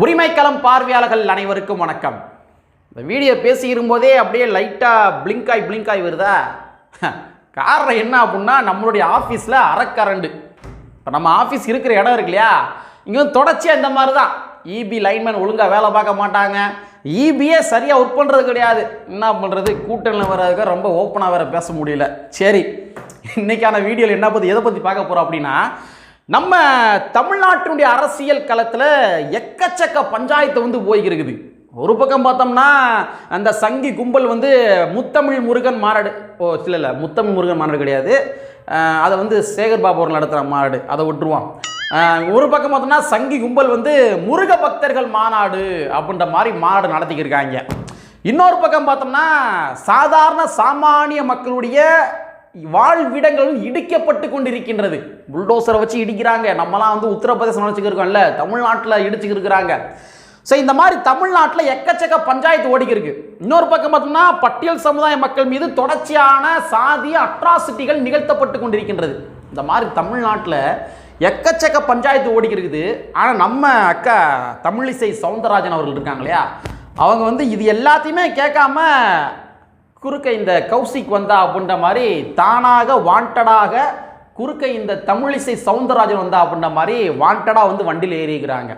உரிமைக்களம் பார்வையாளர்கள் அனைவருக்கும் வணக்கம். இந்த வீடியோ பேசிக்கும் போதே அப்படியே லைட்டாக பிளிங்காய் பிளிங்காய் வருதா? காரணம் என்ன அப்படின்னா நம்மளுடைய ஆஃபீஸில் அறக்கரண்டு இப்போ நம்ம ஆஃபீஸ் இருக்கிற இடம் இருக்கு இல்லையா? இங்கே வந்து தொடர்ச்சியாக இந்த மாதிரி தான் இபி லைன்மேன் ஒழுங்காக வேலை பார்க்க மாட்டாங்க. இபியே சரியாக ஒர்க் பண்ணுறது கிடையாது. என்ன பண்ணுறது கூட்டணியில் வர்றதுக்கு ரொம்ப ஓப்பனாக வேறு பேச முடியல. சரி இன்றைக்கான வீடியோவில் என்ன பற்றி எதை பற்றி பார்க்க போகிறோம் அப்படின்னா நம்ம தமிழ்நாட்டினுடைய அரசியல் களத்தில் எக்கச்சக்க பஞ்சாயத்து வந்து போய்க்கிருக்குது ஒரு பக்கம் பார்த்தோம்னா அந்த சங்கி கும்பல் வந்து முத்தமிழ் முருகன் மாநாடு ஓ இல்லை இல்லை முத்தமிழ் முருகன் மாநாடு கிடையாது. அதை வந்து சேகர் பாபு அவர்கள் நடத்துகிற மாநாடு அதை விட்டுருவோம். ஒரு பக்கம் பார்த்தோம்னா சங்கி கும்பல் வந்து முருக பக்தர்கள் மாநாடு அப்படின்ற மாதிரி மாநாடு நடத்திக்கிருக்காங்க இன்னொரு பக்கம் பார்த்தோம்னா சாதாரண சாமானிய மக்களுடைய வாழ்விடங்கள் இடிக்கப்பட்டு கொண்டிருக்கின்றது. புல்டோசரை வச்சு இடிக்கிறாங்க. நம்மலாம் வந்து உத்தரப்பிரதேசம் நினச்சிக்கிருக்கோம்ல தமிழ்நாட்டில் இடிச்சுக்கிருக்கிறாங்க. ஸோ இந்த மாதிரி தமிழ்நாட்டில் எக்கச்சக்க பஞ்சாயத்து ஓடிக்கிருக்கு. இன்னொரு பக்கம் பார்த்தோம்னா பட்டியல் சமுதாய மக்கள் மீது தொடர்ச்சியான சாதிய அட்ராசிட்டிகள் நிகழ்த்தப்பட்டு கொண்டிருக்கின்றது. இந்த மாதிரி தமிழ்நாட்டில் எக்கச்சக்க பஞ்சாயத்து ஓடிக்கிருக்குது. ஆனால் நம்ம அக்கா தமிழிசை சவுந்தரராஜன் அவர்கள் இருக்காங்க இல்லையா? அவங்க வந்து இது எல்லாத்தையுமே கேட்காம குறுக்க இந்த கௌசிக் வந்தா அப்படின்ற மாதிரி தானாக வாண்டடாக குறுக்க இந்த தமிழிசை சவுந்தரராஜன் வந்தா அப்படின்ற மாதிரி வாண்டடாக வந்து வண்டியில் ஏறிக்கிறாங்க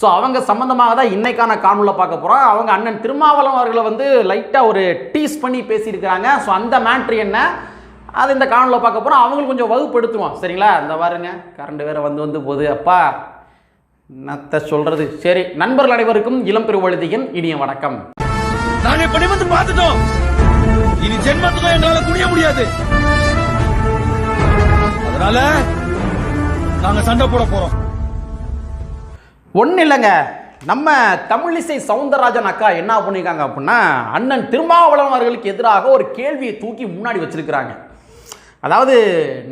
ஸோ அவங்க சம்மந்தமாக தான் இன்னைக்கான காணொலியில் பார்க்க போகிறோம் அவங்க அண்ணன் திருமாவளம் அவர்களை வந்து லைட்டாக ஒரு டீஸ் பண்ணி பேசியிருக்கிறாங்க. ஸோ அந்த மேட்ரு என்ன? அது இந்த காணொலியில் பார்க்க போகிறோம் அவங்களுக்கு கொஞ்சம் வகுப்படுத்துவோம். சரிங்களா? இந்த பாருங்க. கரண்ட் வேறு வந்து வந்து போகுது. அப்பா நத்த சொல்கிறது சரி நண்பர்கள் அனைவருக்கும் இளம் பெருவழுதியின் இனிய வணக்கம். நாங்கள் இப்படி வந்து பார்த்துட்டோம். இனி ஜென்மத்துக்கும் எங்களால குனிய முடியாது. அதனால நாங்க சண்டை போட போறோம். ஒன்றும் இல்லைங்க. நம்ம தமிழிசை சவுந்தரராஜன் அக்கா என்ன பண்ணியிருக்காங்க அப்படின்னா அண்ணன் திருமாவளவன் அவர்களுக்கு எதிராக ஒரு கேள்வியை தூக்கி முன்னாடி வச்சிருக்கிறாங்க. அதாவது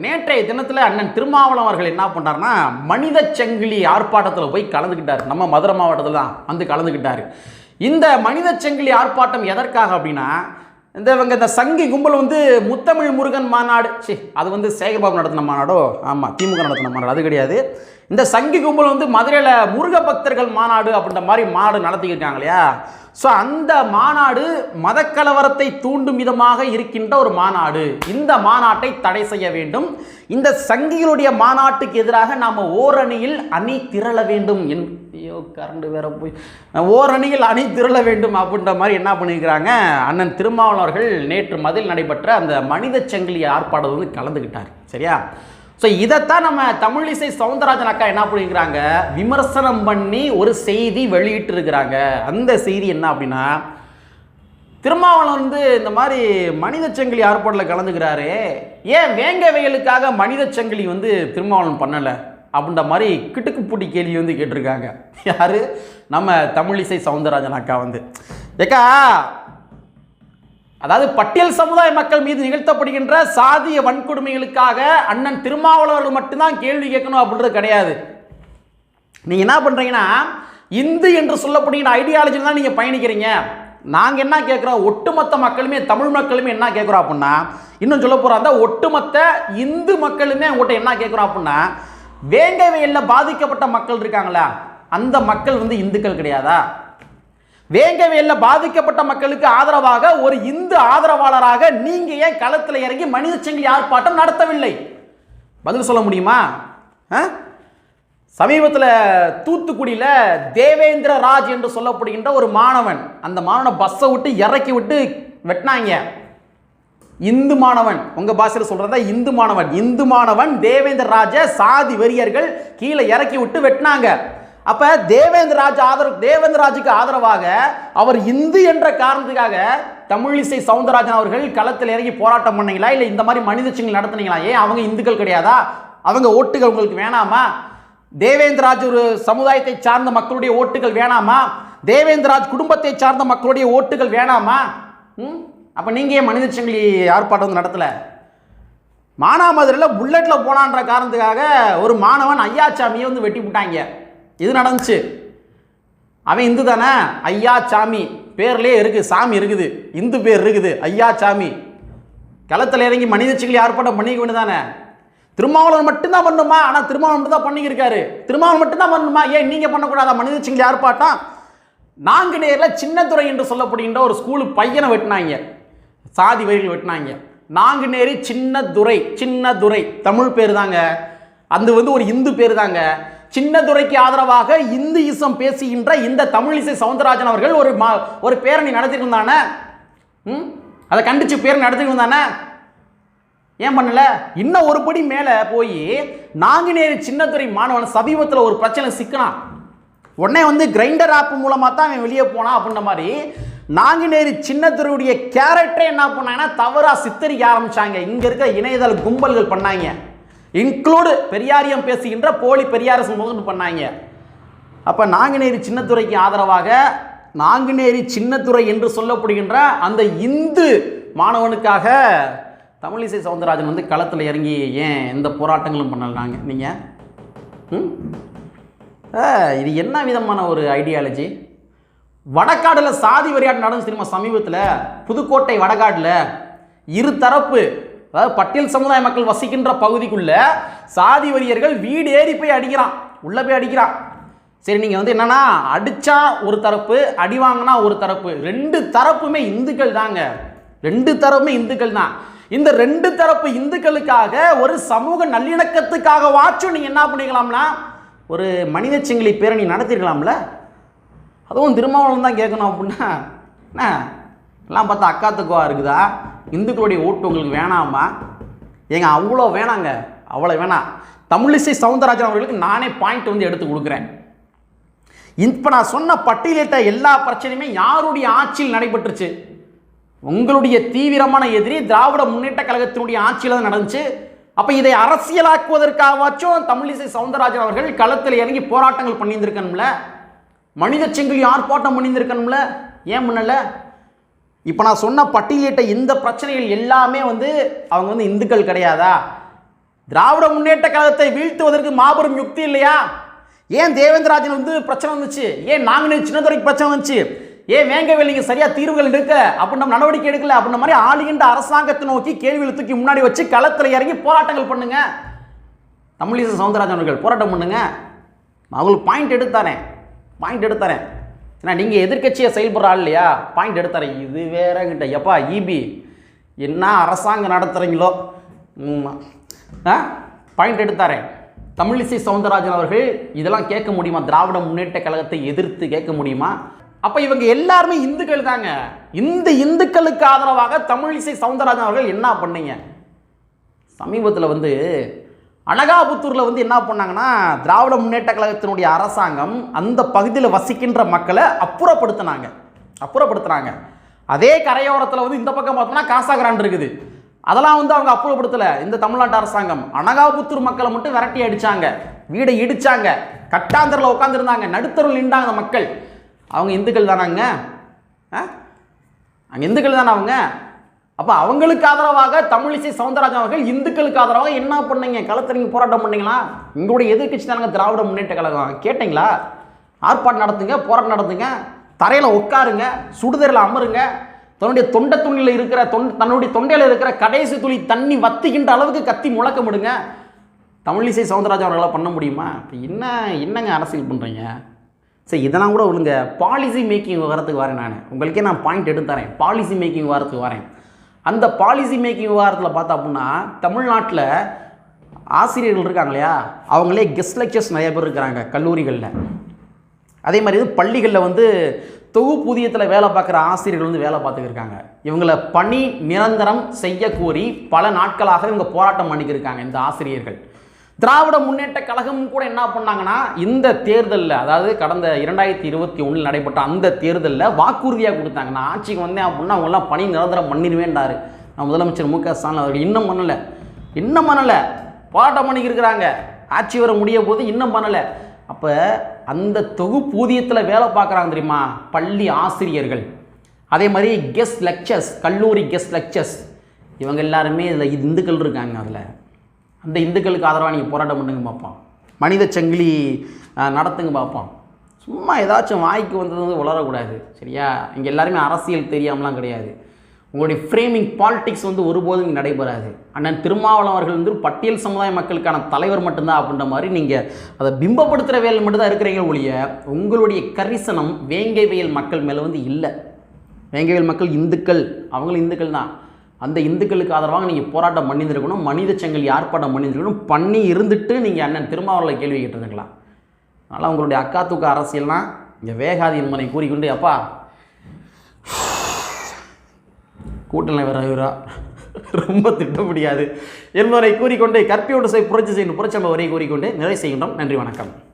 நேற்றைய தினத்தில் அண்ணன் திருமாவளவன் அவர்கள் என்ன பண்ணார்னா மனித சங்கிலி ஆர்ப்பாட்டத்தில் போய் கலந்துக்கிட்டார் நம்ம மதுரை மாவட்டத்தில் தான் வந்து கலந்துக்கிட்டார் இந்த மனித சங்கிலி ஆர்ப்பாட்டம் எதற்காக அப்படின்னா இந்த இவங்க இந்த சங்கி கும்பல் வந்து முத்தமிழ் முருகன் மாநாடு. சி அது வந்து சேகர்பாபு நடத்தின மாநாடோ? ஆமாம் திமுக நடத்தின மாநாடு அது கிடையாது. இந்த சங்கி கும்பல் வந்து மதுரையில் முருக பக்தர்கள் மாநாடு அப்படின்ற மாதிரி மாநாடு நடத்திக்கிட்டாங்க இல்லையா? ஸோ அந்த மாநாடு மதக்கலவரத்தை தூண்டும் விதமாக இருக்கின்ற ஒரு மாநாடு. இந்த மாநாட்டை தடை செய்ய வேண்டும். இந்த சங்கிகளுடைய மாநாட்டுக்கு எதிராக நாம் ஓரணியில் அணி திரள வேண்டும் என் ஐயோ கரண்ட் வேற போய். ஓரணியில் அணி திரள வேண்டும் அப்படின்ற மாதிரி என்ன பண்ணியிருக்கிறாங்க? அண்ணன் திருமாவளவர்கள் நேற்று மதில் நடைபெற்ற அந்த மனித சங்கிலி ஆர்ப்பாட்டம் வந்து கலந்துக்கிட்டார் சரியா? ஸோ இதைத்தான் நம்ம தமிழிசை சவுந்தரராஜன் அக்கா என்ன பண்ணியிருக்கிறாங்க விமர்சனம் பண்ணி ஒரு செய்தி வெளியிட்டிருக்கிறாங்க. அந்த செய்தி என்ன அப்படின்னா திருமாவளவன் வந்து இந்த மாதிரி மனித சங்கிலி ஆர்ப்பாட்டில் கலந்துக்கிறாரு. ஏன் வேங்க வயலுக்காக மனித சங்கிலி வந்து திருமாவளவன் பண்ணலை? அப்படின்ற மாதிரி கிட்டுக்குப்பூட்டி கேள்வி வந்து கேட்டிருக்காங்க. யாரு? நம்ம தமிழிசை சவுந்தரராஜன் அக்கா வந்து. ஏக்கா அதாவது பட்டியல் சமுதாய மக்கள் மீது நிகழ்த்தப்படுகின்ற சாதிய வன்கொடுமைகளுக்காக அண்ணன் திருமாவளவர்கள் மட்டும்தான் கேள்வி கேட்கணும் அப்படின்றது கிடையாது. நீங்கள் என்ன பண்ணுறீங்கன்னா இந்து என்று சொல்லப்படுகிற ஐடியாலஜியில் தான் நீங்கள் பயணிக்கிறீங்க. நாங்கள் என்ன கேட்குறோம்? ஒட்டுமொத்த மக்களுமே தமிழ் மக்களுமே என்ன கேட்குறோம் அப்படின்னா இன்னும் சொல்ல போகிறோம் அந்த ஒட்டுமொத்த இந்து மக்களுமே உங்கள்கிட்ட என்ன கேட்குறோம் அப்படின்னா வேங்கை வயலில் பாதிக்கப்பட்ட மக்கள் இருக்காங்களா? அந்த மக்கள் வந்து இந்துக்கள் கிடையாதா? வேங்கவேலில் பாதிக்கப்பட்ட மக்களுக்கு ஆதரவாக ஒரு இந்து ஆதரவாளராக நீங்க ஏன் களத்தில் இறங்கி மனித சங்கிலி ஆர்ப்பாட்டம் நடத்தவில்லை? பதில் சொல்ல முடியுமா? சமீபத்தில் தூத்துக்குடியில் தேவேந்திர ராஜ் என்று சொல்லப்படுகின்ற ஒரு மாணவன் அந்த மாணவனை பஸ்ஸை விட்டு இறக்கி விட்டு வெட்டினாங்க. இந்து மாணவன் உங்க பாஷையில் சொல்றதா இந்து மாணவன். இந்து மாணவன் தேவேந்திர ராஜ சாதி வெறியர்கள் கீழே இறக்கி விட்டு வெட்டினாங்க. அப்போ தேவேந்திராஜ் ஆதரவு தேவேந்திரராஜுக்கு ஆதரவாக அவர் இந்து என்ற காரணத்துக்காக தமிழிசை சவுந்தரராஜன் அவர்கள் களத்தில் இறங்கி போராட்டம் பண்ணீங்களா? இல்லை இந்த மாதிரி மனித நடத்துனீங்களா? ஏன் அவங்க இந்துக்கள் கிடையாதா? அவங்க ஓட்டுகள் உங்களுக்கு வேணாமா? தேவேந்திரராஜ் ஒரு சமுதாயத்தை சார்ந்த மக்களுடைய ஓட்டுகள் வேணாமா? தேவேந்திரராஜ் குடும்பத்தை சார்ந்த மக்களுடைய ஓட்டுகள் வேணாமா? ம்? அப்போ நீங்கள் ஏன் மனிதச்சங்கிலி ஆர்ப்பாட்டம் வந்து நடத்தலை? மானாமதுரையில் புல்லட்டில் போனான்ற காரணத்துக்காக ஒரு மாணவன் ஐயாச்சாமியை வந்து வெட்டி விட்டாங்க. இது நடந்துச்சு. அவன் இந்து தானே? ஐயா சாமி. பேர்லேயே இருக்குது சாமி இருக்குது. இந்து பேர் இருக்குது ஐயா சாமி. களத்தில் இறங்கி மனித சங்கிலி ஆர்ப்பாட்டம் பண்ணிக்க வேண்டியதானே திருமாவளவன் மட்டும்தான் பண்ணுமா ஆனால் திருமாவளவன் மட்டும் தான் பண்ணியிருக்காரு திருமாவளவன் மட்டும்தான் பண்ணணுமா ஏன் நீங்கள் பண்ணக்கூடாதா? மனித சிங்களி ஆர்ப்பாட்டம்? நாங்குநேரில் சின்னத்துறை என்று சொல்லப்படுகின்ற ஒரு ஸ்கூலு பையனை வெட்டினாங்க. சாதி வழியில் வெட்டினாங்க. நாங்குநேரி சின்ன துறை தமிழ் பேர் தாங்க. அது வந்து ஒரு இந்து பேர் தாங்க. சின்னதுரைக்கு ஆதரவாக இந்து இசம் பேசுகின்ற இந்த தமிழிசை சவுந்தரராஜன் அவர்கள் ஒரு மா ஒரு பேரணி நடத்திட்டு இருந்தானே ம்? அதை கண்டிச்சு பேரணி நடத்திட்டு இருந்தானே ஏன் பண்ணல? இன்னும் ஒரு படி மேலே போய் நாங்குநேரி சின்னத்துறை மாணவன் சமீபத்தில் ஒரு பிரச்சனை சிக்கினான். உடனே வந்து கிரைண்டர் ஆப் மூலமாக தான் அவன் வெளியே போனான் அப்படின்ற மாதிரி நாங்குநேரி சின்னத்துறையுடைய கேரக்டரே என்ன பண்ணாங்கன்னா தவறாக சித்தரிக்க ஆரம்பிச்சாங்க. இங்கே இருக்க இணையதள கும்பல்கள் பண்ணாங்க. இன்க்ளூடு பெரியாரியம் பேசுகின்ற போலி பெரியாரசு முதல் பண்ணாங்க. அப்போ நாங்குநேரி சின்னத்துறைக்கு ஆதரவாக நாங்குநேரி சின்னத்துறை என்று சொல்லப்படுகின்ற அந்த இந்து மாணவனுக்காக தமிழிசை சவுந்தரராஜன் வந்து களத்தில் இறங்கி ஏன் எந்த போராட்டங்களும் பண்ணலாங்க? நீங்கள் இது என்ன விதமான ஒரு ஐடியாலஜி வடக்காடில் சாதி வரியாட்டு நடந்துச்சு தெரியுமா சமீபத்தில்? புதுக்கோட்டை வடகாடில் இரு தரப்பு அதாவது பட்டியல் சமுதாய மக்கள் வசிக்கின்ற பகுதிக்குள்ள சாதி வரியர்கள் வீடு ஏறி போய் அடிக்கிறான். உள்ளே போய் அடிக்கிறான். சரி நீங்கள் வந்து என்னன்னா அடிச்சா ஒரு தரப்பு அடி வாங்கினா ஒரு தரப்பு. ரெண்டு தரப்புமே இந்துக்கள் தாங்க. ரெண்டு தரப்புமே இந்துக்கள் தான். இந்த ரெண்டு தரப்பு இந்துக்களுக்காக ஒரு சமூக நல்லிணக்கத்துக்காக வாச்சும் நீங்கள் என்ன பண்ணிக்கலாம்னா ஒரு மனித சிங்கிலி பேரணி நடத்திருக்கலாம்ல. அதுவும் திருமாவளம் தான் கேட்கணும் அப்படின்னா என்ன? எல்லாம் பார்த்தா அக்கா தக்குவா இருக்குதா? இந்துக்களுடைய ஓட்டு உங்களுக்கு வேணாமா? ஏங்க அவ்வளோ வேணாங்க. அவ்வளோ வேணாம். தமிழிசை சவுந்தரராஜன் அவர்களுக்கு நானே பாயிண்ட் வந்து எடுத்து கொடுக்குறேன். இப்போ நான் சொன்ன பட்டியலிட்ட எல்லா பிரச்சனையுமே யாருடைய ஆட்சியில் நடைபெற்றுச்சு? உங்களுடைய தீவிரமான எதிரி திராவிட முன்னேற்ற கழகத்தினுடைய ஆட்சியில் தான் நடந்துச்சு. அப்போ இதை அரசியலாக்குவதற்காகவாச்சும் தமிழிசை சவுந்தரராஜன் அவர்கள் களத்தில் இறங்கி போராட்டங்கள் பண்ணியிருந்திருக்கணும்ல? மனித செங்கில் ஆர்ப்பாட்டம் பண்ணியிருந்திருக்கணும்ல? ஏன் பண்ணல? இப்போ நான் சொன்ன பட்டியலிட்ட இந்த பிரச்சனைகள் எல்லாமே வந்து அவங்க வந்து இந்துக்கள் கிடையாதா? திராவிட முன்னேற்ற கழகத்தை வீழ்த்துவதற்கு மாபெரும் யுக்தி இல்லையா? ஏன் தேவேந்திரராஜன் வந்து பிரச்சனை வந்துச்சு? ஏன் நாங்குநேரி சின்னதுரைக்கு பிரச்சனை வந்துச்சு? ஏன் வேங்கவேல் நீங்கள் சரியாக தீர்வுகள் எடுக்க அப்படின்னு நம்ம நடவடிக்கை எடுக்கல? அப்படின்ற மாதிரி ஆளுகின்ற அரசாங்கத்தை நோக்கி கேள்விகளை தூக்கி முன்னாடி வச்சு களத்தில் இறங்கி போராட்டங்கள் பண்ணுங்க. தமிழிசை சவுந்தரராஜன் அவர்கள் போராட்டம் பண்ணுங்க. நான் அவங்களுக்கு பாயிண்ட் எடுத்தாரேன் பாயிண்ட் எடுத்தாரேன் ஏன்னா நீங்கள் எதிர்க்கட்சியை செயல்படுற ஆள் இல்லையா? பாயிண்ட் எடுத்துறேன். இது வேறங்கிட்ட எப்பா இபி என்ன அரசாங்கம் நடத்துகிறீங்களோ ஆ? பாயிண்ட் எடுத்தாரேன் தமிழிசை சவுந்தரராஜன் அவர்கள் இதெல்லாம் கேட்க முடியுமா? திராவிட முன்னேற்ற கழகத்தை எதிர்த்து கேட்க முடியுமா? அப்போ இவங்க எல்லாருமே இந்துக்கள் தாங்க. இந்த இந்துக்களுக்கு ஆதரவாக தமிழிசை சவுந்தரராஜன் அவர்கள் என்ன பண்ணீங்க? சமீபத்தில் வந்து அனகாபுத்தூரில் வந்து என்ன பண்ணாங்கன்னா திராவிட முன்னேற்ற கழகத்தினுடைய அரசாங்கம் அந்த பகுதியில் வசிக்கின்ற மக்களை அப்புறப்படுத்தினாங்க. அப்புறப்படுத்துனாங்க. அதே கரையோரத்தில் வந்து இந்த பக்கம் பார்த்தோம்னா காசாகிரான் இருக்குது. அதெல்லாம் வந்து அவங்க அப்புறப்படுத்தலை. இந்த தமிழ்நாட்டு அரசாங்கம் அனகாபுத்தூர் மக்களை மட்டும் விரட்டி அடிச்சாங்க. வீடை இடிச்சாங்க. கட்டாந்தரில் உட்காந்துருந்தாங்க நடுத்தருள் நின்றாங்க மக்கள். அவங்க இந்துக்கள் தானாங்க? ஆ? அங்கே இந்துக்கள் தானே அவங்க? அப்போ அவங்களுக்கு ஆதரவாக தமிழிசை சவுந்தரராஜன் அவர்கள் இந்துக்களுக்கு ஆதரவாக என்ன பண்ணீங்க? களத்திறங்கி போராட்டம் பண்ணீங்களா? உங்களுடைய எதிர்கட்சி தானங்க திராவிட முன்னேற்ற கழகம். கேட்டிங்களா? ஆர்ப்பாட்டம் நடத்துங்க போராட்டம் நடத்துங்க தரையில் உட்காருங்க சுடுதரில் அமருங்க தன்னுடைய தொண்டை துணியில் இருக்கிற தொண்ட தன்னுடைய தொண்டையில் இருக்கிற கடைசி துளி தண்ணி வத்திக்கின்ற அளவுக்கு கத்தி முழக்கமிடுங்க தமிழிசை சவுந்தரராஜன் அவர்களால் பண்ண முடியுமா? இப்போ என்ன என்னங்க அரசியல் பண்ணுறீங்க சரி இதெல்லாம் கூட விழுங்க பாலிசி மேக்கிங் வரத்துக்கு வரேன் நான். உங்களுக்கே நான் பாயிண்ட் எடுத்து தரேன். பாலிசி மேக்கிங் வரத்துக்கு வரேன். அந்த பாலிசி மேக்கிங் விவகாரத்தில் பார்த்தா அப்படின்னா தமிழ்நாட்டில் ஆசிரியர்கள் இருக்காங்க இல்லையா? அவங்களே கெஸ்ட் லெக்சர்ஸ் நிறைய பேர் இருக்கிறாங்க கல்லூரிகளில். அதே மாதிரி இது பள்ளிகளில் வந்து தொகுப்பூதியத்தில் வேலை பார்க்குற ஆசிரியர்கள் வந்து வேலை பார்த்துக்கிருக்காங்க இவங்களை பணி நிரந்தரம் செய்ய கோரி பல நாட்களாக இவங்க போராட்டம் பண்ணிக்கிருக்காங்க இந்த ஆசிரியர்கள். திராவிட முன்னேற்ற கழகம் கூட என்ன பண்ணாங்கன்னா இந்த தேர்தலில் அதாவது கடந்த இரண்டாயிரத்தி இருபத்தி ஒன்றில் நடைபெற்ற அந்த தேர்தலில் வாக்குறுதியாக கொடுத்தாங்க. நான் ஆட்சிக்கு வந்தேன் அப்படின்னா அவங்களாம் பணி நிரந்தரம் பண்ணிடுவேன்டாரு. நான் முதலமைச்சர் மு க ஸ்டாலின் அவர்கள் இன்னும் பண்ணலை. இன்னும் பண்ணலை. போராட்டம் பண்ணிக்கிருக்கிறாங்க. ஆட்சி வர முடிய போது இன்னும் பண்ணலை. அப்போ அந்த தொகுப்பூதியத்தில் வேலை பார்க்குறாங்க தெரியுமா? பள்ளி ஆசிரியர்கள். அதே மாதிரி கெஸ்ட் லெக்சர்ஸ் கல்லூரி கெஸ்ட் லெக்சர்ஸ் இவங்க எல்லாருமே இதில் இந்துக்கள் இருக்காங்க அதில். அந்த இந்துக்களுக்கு ஆதரவாக நீங்கள் போராட்டம் பண்ணுங்க பார்ப்போம் மனித சங்கிலி நடத்துங்க பார்ப்போம் சும்மா ஏதாச்சும் வாய்க்கு வந்தது வந்து வளரக்கூடாது சரியா? இங்கே எல்லாருமே அரசியல் தெரியாமலாம் கிடையாது. உங்களுடைய ஃப்ரேமிங் பாலிடிக்ஸ் வந்து ஒருபோதும் இங்கே நடைபெறாது. அண்ணன் திருமாவளம் அவர்கள் வந்து பட்டியல் சமுதாய மக்களுக்கான தலைவர் மட்டும்தான் அப்படின்ற மாதிரி நீங்கள் அதை பிம்பப்படுத்துகிற வேலை மட்டும்தான் இருக்கிறீங்க ஒழிய உங்களுடைய கரிசனம் வேங்கை வயல் மக்கள் மேலே வந்து இல்லை. வேங்கை வயல் மக்கள் இந்துக்கள் அவங்களும் இந்துக்கள் தான். அந்த இந்துக்களுக்கு ஆதரவாக நீங்கள் போராட்டம் பண்ணியிருந்திருக்கணும். மனித செங்கல் ஆர்ப்பாட்டம் பண்ணியிருக்கணும் பண்ணி இருந்துட்டு நீங்கள் அண்ணன் திருமாவளவனை கேள்வி கேட்டிருந்துக்கலாம் அதனால் உங்களுடைய அக்கா தூக்க அரசியல்னா இங்கே வேகாதி என்பதை கூறிக்கொண்டு அப்பா கூட்டணி வேற இவரா? ரொம்ப திட்ட முடியாது. என்பதை கூறிக்கொண்டு கற்பியோடு செய் புரட்சி செய்யணும் புரட்சி வரை கூறிக்கொண்டு நிறைவு செய்கின்றோம். நன்றி வணக்கம்.